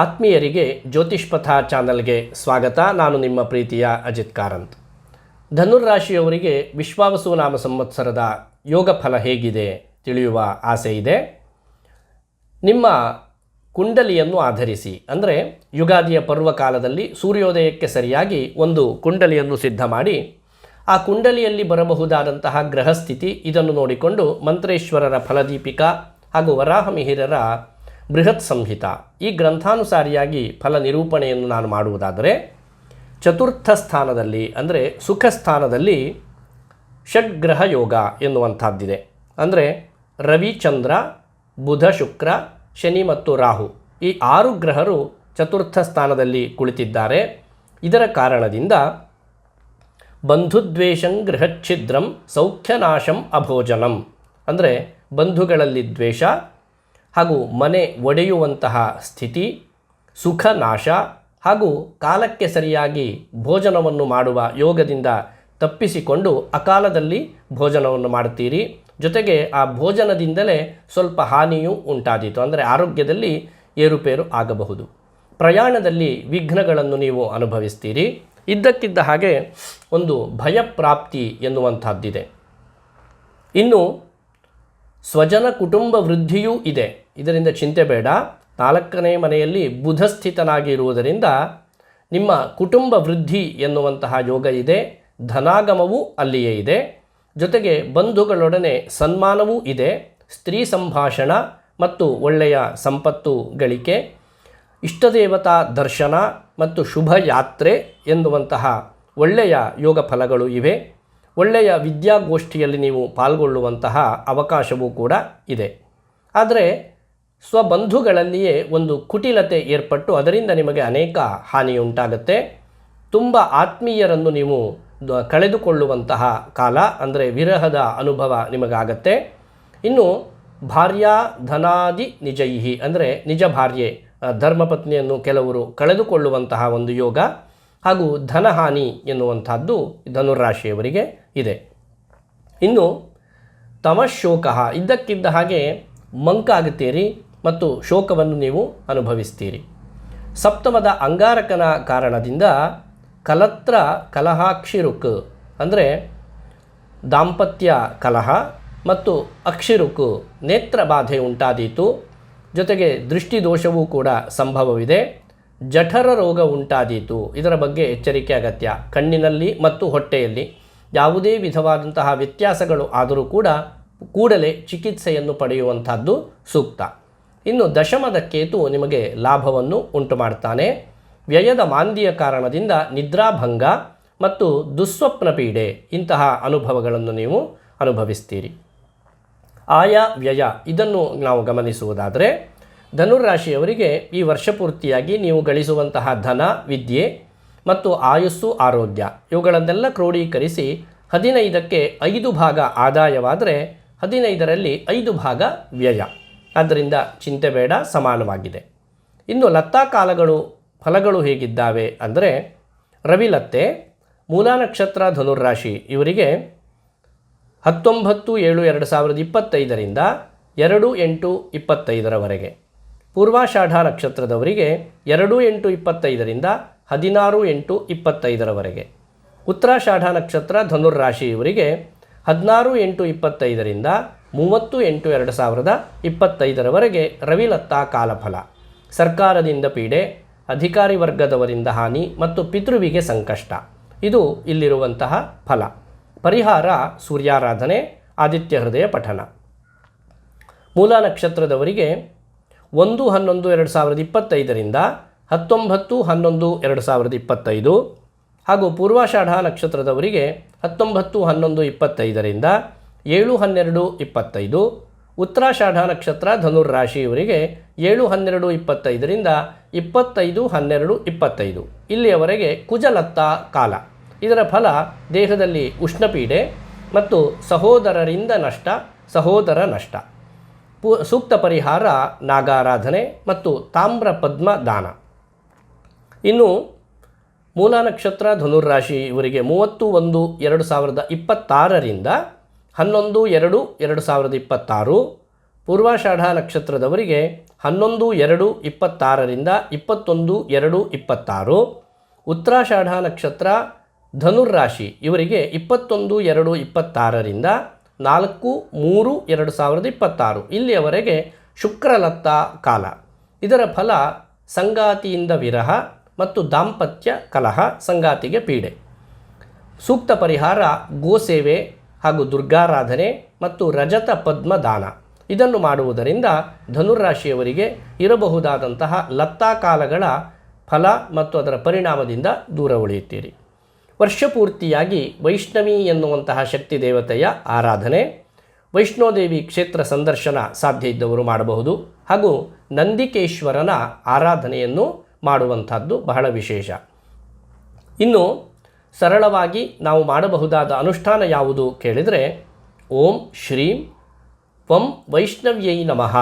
ಆತ್ಮೀಯರಿಗೆ ಜ್ಯೋತಿಷ್ಪಥ ಚಾನಲ್ಗೆ ಸ್ವಾಗತ. ನಾನು ನಿಮ್ಮ ಪ್ರೀತಿಯ ಅಜಿತ್ ಕಾರಂತ್. ಧನುರಾಶಿಯವರಿಗೆ ವಿಶ್ವಾವಸು ನಾಮ ಸಂವತ್ಸರದ ಯೋಗ ಫಲ ಹೇಗಿದೆ ತಿಳಿಯುವ ಆಸೆ ಇದೆ. ನಿಮ್ಮ ಕುಂಡಲಿಯನ್ನು ಆಧರಿಸಿ, ಅಂದರೆ ಯುಗಾದಿಯ ಪರ್ವಕಾಲದಲ್ಲಿ ಸೂರ್ಯೋದಯಕ್ಕೆ ಸರಿಯಾಗಿ ಒಂದು ಕುಂಡಲಿಯನ್ನು ಸಿದ್ಧ ಮಾಡಿ, ಆ ಕುಂಡಲಿಯಲ್ಲಿ ಬರಬಹುದಾದಂತಹ ಗ್ರಹಸ್ಥಿತಿ ಇದನ್ನು ನೋಡಿಕೊಂಡು ಮಂತ್ರೇಶ್ವರರ ಫಲದೀಪಿಕಾ ಹಾಗೂ ವರಾಹಮಿಹಿರರ ಬೃಹತ್ ಸಂಹಿತ. ಈ ಗ್ರಂಥಾನುಸಾರಿಯಾಗಿ ಫಲ ನಿರೂಪಣೆಯನ್ನು ನಾನು ಮಾಡುವುದಾದರೆ, ಚತುರ್ಥ ಸ್ಥಾನದಲ್ಲಿ, ಅಂದರೆ ಸುಖ ಸ್ಥಾನದಲ್ಲಿ ಷಡ್ಗ್ರಹ ಯೋಗ ಎನ್ನುವಂಥದ್ದಿದೆ. ಅಂದರೆ ರವಿಚಂದ್ರ ಬುಧ, ಶುಕ್ರ, ಶನಿ ಮತ್ತು ರಾಹು ಈ ಆರು ಗ್ರಹರು ಚತುರ್ಥ ಸ್ಥಾನದಲ್ಲಿ ಕುಳಿತಿದ್ದಾರೆ. ಇದರ ಕಾರಣದಿಂದ ಬಂಧುದ್ವೇಷಂ ಗೃಹಚ್ಛಿದ್ರಂ ಸೌಖ್ಯನಾಶಂ ಅಭೋಜನಂ. ಅಂದರೆ ಬಂಧುಗಳಲ್ಲಿ ದ್ವೇಷ ಹಾಗೂ ಮನೆ ಒಡೆಯುವಂತಹ ಸ್ಥಿತಿ, ಸುಖ ನಾಶ ಹಾಗೂ ಕಾಲಕ್ಕೆ ಸರಿಯಾಗಿ ಭೋಜನವನ್ನು ಮಾಡುವ ಯೋಗದಿಂದ ತಪ್ಪಿಸಿಕೊಂಡು ಅಕಾಲದಲ್ಲಿ ಭೋಜನವನ್ನು ಮಾಡುತ್ತೀರಿ. ಜೊತೆಗೆ ಆ ಭೋಜನದಿಂದಲೇ ಸ್ವಲ್ಪ ಹಾನಿಯೂ ಉಂಟಾದೀತು. ಅಂದರೆ ಆರೋಗ್ಯದಲ್ಲಿ ಏರುಪೇರು ಆಗಬಹುದು. ಪ್ರಯಾಣದಲ್ಲಿ ವಿಘ್ನಗಳನ್ನು ನೀವು ಅನುಭವಿಸ್ತೀರಿ. ಇದ್ದಕ್ಕಿದ್ದ ಹಾಗೆ ಒಂದು ಭಯಪ್ರಾಪ್ತಿ ಎನ್ನುವಂಥದ್ದಿದೆ. ಇನ್ನು ಸ್ವಜನ ಕುಟುಂಬ ವೃದ್ಧಿಯೂ ಇದೆ. ಇದರಿಂದ ಚಿಂತೆ ಬೇಡ. ನಾಲ್ಕನೇ ಮನೆಯಲ್ಲಿ ಬುಧ ಸ್ಥಿತನಾಗಿರುವುದರಿಂದ ನಿಮ್ಮ ಕುಟುಂಬ ವೃದ್ಧಿ ಎನ್ನುವಂತಹ ಯೋಗ ಇದೆ. ಧನಾಗಮವೂ ಅಲ್ಲಿಯೇ ಇದೆ. ಜೊತೆಗೆ ಬಂಧುಗಳೊಡನೆ ಸನ್ಮಾನವೂ ಇದೆ. ಸ್ತ್ರೀ ಸಂಭಾಷಣ ಮತ್ತು ಒಳ್ಳೆಯ ಸಂಪತ್ತು ಗಳಿಕೆ, ಇಷ್ಟದೇವತಾ ದರ್ಶನ ಮತ್ತು ಶುಭ ಯಾತ್ರೆ ಎನ್ನುವಂತಹ ಒಳ್ಳೆಯ ಯೋಗ ಫಲಗಳು ಇವೆ. ಒಳ್ಳೆಯ ವಿದ್ಯಾಗೋಷ್ಠಿಯಲ್ಲಿ ನೀವು ಪಾಲ್ಗೊಳ್ಳುವಂತಹ ಅವಕಾಶವೂ ಕೂಡ ಇದೆ. ಆದರೆ ಸ್ವಬಂಧುಗಳಲ್ಲಿಯೇ ಒಂದು ಕುಟಿಲತೆ ಏರ್ಪಟ್ಟು ಅದರಿಂದ ನಿಮಗೆ ಅನೇಕ ಹಾನಿಯುಂಟಾಗುತ್ತೆ. ತುಂಬ ಆತ್ಮೀಯರನ್ನು ನೀವು ಕಳೆದುಕೊಳ್ಳುವಂತಹ ಕಾಲ, ಅಂದರೆ ವಿರಹದ ಅನುಭವ ನಿಮಗಾಗತ್ತೆ. ಇನ್ನು ಭಾರ್ಯಾ ಧನಾದಿ ನಿಜೈಹಿ, ಅಂದರೆ ನಿಜ ಭಾರ್ಯೆ ಧರ್ಮಪತ್ನಿಯನ್ನು ಕೆಲವರು ಕಳೆದುಕೊಳ್ಳುವಂತಹ ಒಂದು ಯೋಗ. ಹಾಗೂ ಧನಹಾನಿ ಎನ್ನುವಂಥದ್ದು ಧನುರಾಶಿಯವರಿಗೆ ಇದೆ. ಇನ್ನು ತಮಶೋಕ, ಇದ್ದಕ್ಕಿದ್ದ ಹಾಗೆ ಮಂಕಾಗುತ್ತೀರಿ. ಮತ್ತು ಶೋಕವನ್ನು ನೀವು ಅನುಭವಿಸ್ತೀರಿ. ಸಪ್ತಮದ ಅಂಗಾರಕನ ಕಾರಣದಿಂದ ಕಲತ್ರ ಕಲಹಾಕ್ಷಿರುಕ್ ಅಂದರೆ ದಾಂಪತ್ಯ ಕಲಹ ಮತ್ತು ಅಕ್ಷಿರುಕು ನೇತ್ರ ಬಾಧೆ ಉಂಟಾದೀತು. ಜೊತೆಗೆ ದೃಷ್ಟಿದೋಷವೂ ಕೂಡ ಸಂಭವವಿದೆ. ಜಠರ ರೋಗ ಉಂಟಾದೀತು. ಇದರ ಬಗ್ಗೆ ಎಚ್ಚರಿಕೆ ಅಗತ್ಯ. ಕಣ್ಣಿನಲ್ಲಿ ಮತ್ತು ಹೊಟ್ಟೆಯಲ್ಲಿ ಯಾವುದೇ ವಿಧವಾದಂತಹ ವ್ಯತ್ಯಾಸಗಳು ಆದರೂ ಕೂಡ ಕೂಡಲೇ ಚಿಕಿತ್ಸೆಯನ್ನು ಪಡೆಯುವಂಥದ್ದು ಸೂಕ್ತ. ಇನ್ನು ದಶಮದ ಕೇತು ನಿಮಗೆ ಲಾಭವನ್ನು ಉಂಟು ಮಾಡ್ತಾನೆ ವ್ಯಯದ ಮಾಂದಿಯ ಕಾರಣದಿಂದ ನಿದ್ರಾಭಂಗ ಮತ್ತು ದುಸ್ವಪ್ನ ಪೀಡೆ ಇಂತಹ ಅನುಭವಗಳನ್ನು ನೀವು ಅನುಭವಿಸ್ತೀರಿ. ಆಯಾ ವ್ಯಯ, ಇದನ್ನು ನಾವು ಗಮನಿಸುವುದಾದರೆ ಧನುರಾಶಿಯವರಿಗೆ ಈ ವರ್ಷ ಪೂರ್ತಿಯಾಗಿ ನೀವು ಗಳಿಸುವಂತಹ ಧನ, ವಿದ್ಯೆ ಮತ್ತು ಆಯುಸ್ಸು, ಆರೋಗ್ಯ, ಇವುಗಳನ್ನೆಲ್ಲ ಕ್ರೋಢೀಕರಿಸಿ ಹದಿನೈದಕ್ಕೆ ಐದು ಭಾಗ ಆದಾಯವಾದರೆ ಹದಿನೈದರಲ್ಲಿ ಐದು ಭಾಗ ವ್ಯಯ. ಆದ್ದರಿಂದ ಚಿಂತೆ ಬೇಡ, ಸಮಾನವಾಗಿದೆ. ಇನ್ನು ಲತ್ತಾ ಕಾಲಗಳು, ಫಲಗಳು ಹೇಗಿದ್ದಾವೆ ಅಂದರೆ ರವಿಲತ್ತೆ ಮೂಲ ನಕ್ಷತ್ರ ಧನುರ್ರಾಶಿ ಇವರಿಗೆ ಹತ್ತೊಂಬತ್ತು ಏಳು ಎರಡು ಸಾವಿರದ ಇಪ್ಪತ್ತೈದರಿಂದ ಎರಡು ಎಂಟು ಇಪ್ಪತ್ತೈದರವರೆಗೆ. ಪೂರ್ವಾಷಾಢ ನಕ್ಷತ್ರದವರಿಗೆ ಎರಡು ಎಂಟು ಇಪ್ಪತ್ತೈದರಿಂದ ಹದಿನಾರು ಎಂಟು ಇಪ್ಪತ್ತೈದರವರೆಗೆ. ಉತ್ತರಾಷಾಢ ನಕ್ಷತ್ರ ಧನುರ್ರಾಶಿ ಇವರಿಗೆ ಹದಿನಾರು ಎಂಟು ಇಪ್ಪತ್ತೈದರಿಂದ ಮೂವತ್ತು ಎಂಟು ಎರಡು ಸಾವಿರದ ಇಪ್ಪತ್ತೈದರವರೆಗೆ ರವಿಲತ್ತಾ ಕಾಲಫಲ. ಸರ್ಕಾರದಿಂದ ಪೀಡೆ, ಅಧಿಕಾರಿ ವರ್ಗದವರಿಂದ ಹಾನಿ ಮತ್ತು ಪಿತೃವಿಗೆ ಸಂಕಷ್ಟ. ಇದು ಇಲ್ಲಿರುವಂತಹ ಫಲ. ಪರಿಹಾರ ಸೂರ್ಯಾರಾಧನೆ, ಆದಿತ್ಯ ಹೃದಯ ಪಠನ ಮೂಲ ನಕ್ಷತ್ರದವರಿಗೆ ಒಂದು ಹನ್ನೊಂದು ಎರಡು ಸಾವಿರದ ಇಪ್ಪತ್ತೈದರಿಂದ ಹತ್ತೊಂಬತ್ತು ಹನ್ನೊಂದು ಎರಡು ಸಾವಿರದ ಇಪ್ಪತ್ತೈದು ಹಾಗೂ ಪೂರ್ವಾಷಾಢ ನಕ್ಷತ್ರದವರಿಗೆ ಹತ್ತೊಂಬತ್ತು ಹನ್ನೊಂದು ಇಪ್ಪತ್ತೈದರಿಂದ ಏಳು ಹನ್ನೆರಡು ಇಪ್ಪತ್ತೈದು. ಉತ್ತರಾಷಾಢ ನಕ್ಷತ್ರ ಧನುರ್ರಾಶಿಯವರಿಗೆ ಏಳು ಹನ್ನೆರಡು ಇಪ್ಪತ್ತೈದರಿಂದ ಇಪ್ಪತ್ತೈದು ಹನ್ನೆರಡು ಇಪ್ಪತ್ತೈದು. ಇಲ್ಲಿಯವರೆಗೆ ಕುಜಲತ್ತ ಕಾಲ. ಇದರ ಫಲ ದೇಹದಲ್ಲಿ ಉಷ್ಣಪೀಡೆ ಮತ್ತು ಸಹೋದರರಿಂದ ನಷ್ಟ, ಸಹೋದರ ನಷ್ಟ. ಪು, ಸೂಕ್ತ ಪರಿಹಾರ ನಾಗಾರಾಧನೆ ಮತ್ತು ತಾಮ್ರ ಪದ್ಮ ದಾನ. ಇನ್ನು ಮೂಲ ನಕ್ಷತ್ರ ಧನುರ್ರಾಶಿ ಇವರಿಗೆ ಮೂವತ್ತು ಒಂದು ಎರಡು ಸಾವಿರದ ಇಪ್ಪತ್ತಾರರಿಂದ ಹನ್ನೊಂದು, ಎರಡು ಎರಡು ಸಾವಿರದ ಇಪ್ಪತ್ತಾರು. ಪೂರ್ವಾಷಾಢ ನಕ್ಷತ್ರದವರಿಗೆ ಹನ್ನೊಂದು, ಎರಡು, ಇಪ್ಪತ್ತಾರರಿಂದ ಇಪ್ಪತ್ತೊಂದು, ಎರಡು, ಇಪ್ಪತ್ತಾರು. ಉತ್ತರಾಷಾಢ ನಕ್ಷತ್ರ ಧನುರ್ರಾಶಿ, ಇವರಿಗೆ ಇಪ್ಪತ್ತೊಂದು, ಎರಡು, ಇಪ್ಪತ್ತಾರರಿಂದ ನಾಲ್ಕು, ಮೂರು, ಎರಡು ಸಾವಿರದ ಇಪ್ಪತ್ತಾರು. ಇಲ್ಲಿಯವರೆಗೆ ಶುಕ್ರಲತ್ತ ಕಾಲ. ಇದರ ಫಲ ಸಂಗಾತಿಯಿಂದ ವಿರಹ ಮತ್ತು ದಾಂಪತ್ಯ ಕಲಹ, ಸಂಗಾತಿಗೆ ಪೀಡೆ. ಸೂಕ್ತ ಪರಿಹಾರ ಗೋಸೇವೆ ಹಾಗೂ ದುರ್ಗಾರಾಧನೆ ಮತ್ತು ರಜತ ಪದ್ಮ ದಾನ. ಇದನ್ನು ಮಾಡುವುದರಿಂದ ಧನುರಾಶಿಯವರಿಗೆ ಇರಬಹುದಾದಂತಹ ಲತ್ತಾಕಾಲಗಳ ಫಲ ಮತ್ತು ಅದರ ಪರಿಣಾಮದಿಂದ ದೂರ ಉಳಿಯುತ್ತೀರಿ. ವರ್ಷಪೂರ್ತಿಯಾಗಿ ವೈಷ್ಣವಿ ಎನ್ನುವಂತಹ ಶಕ್ತಿ ದೇವತೆಯ ಆರಾಧನೆ, ವೈಷ್ಣೋದೇವಿ ಕ್ಷೇತ್ರ ಸಂದರ್ಶನ ಸಾಧ್ಯ ಇದ್ದವರು ಮಾಡಬಹುದು ಹಾಗೂ ನಂದಿಕೇಶ್ವರನ ಆರಾಧನೆಯನ್ನು ಮಾಡುವಂಥದ್ದು ಬಹಳ ವಿಶೇಷ. ಇನ್ನು ಸರಳವಾಗಿ ನಾವು ಮಾಡಬಹುದಾದ ಅನುಷ್ಠಾನ ಯಾವುದು ಕೇಳಿದರೆ, ಓಂ ಶ್ರೀಂ ವಂ ವೈಷ್ಣವ್ಯೈ ನಮಃ.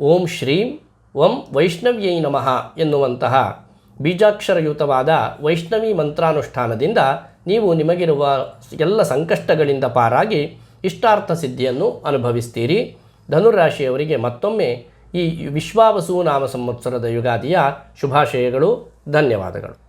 ಓಂ ಶ್ರೀಂ ವಂ ವೈಷ್ಣವ್ಯೈ ನಮಃ ಎನ್ನುವಂತಹ ಬೀಜಾಕ್ಷರಯುತವಾದ ವೈಷ್ಣವಿ ಮಂತ್ರಾನುಷ್ಠಾನದಿಂದ ನೀವು ನಿಮಗಿರುವ ಎಲ್ಲ ಸಂಕಷ್ಟಗಳಿಂದ ಪಾರಾಗಿ ಇಷ್ಟಾರ್ಥ ಸಿದ್ಧಿಯನ್ನು ಅನುಭವಿಸ್ತೀರಿ. ಧನುರಾಶಿಯವರಿಗೆ ಮತ್ತೊಮ್ಮೆ ಈ ವಿಶ್ವಾವಸು ನಾಮ ಸಂವತ್ಸರದ ಯುಗಾದಿಯ ಶುಭಾಶಯಗಳು, ಧನ್ಯವಾದಗಳು.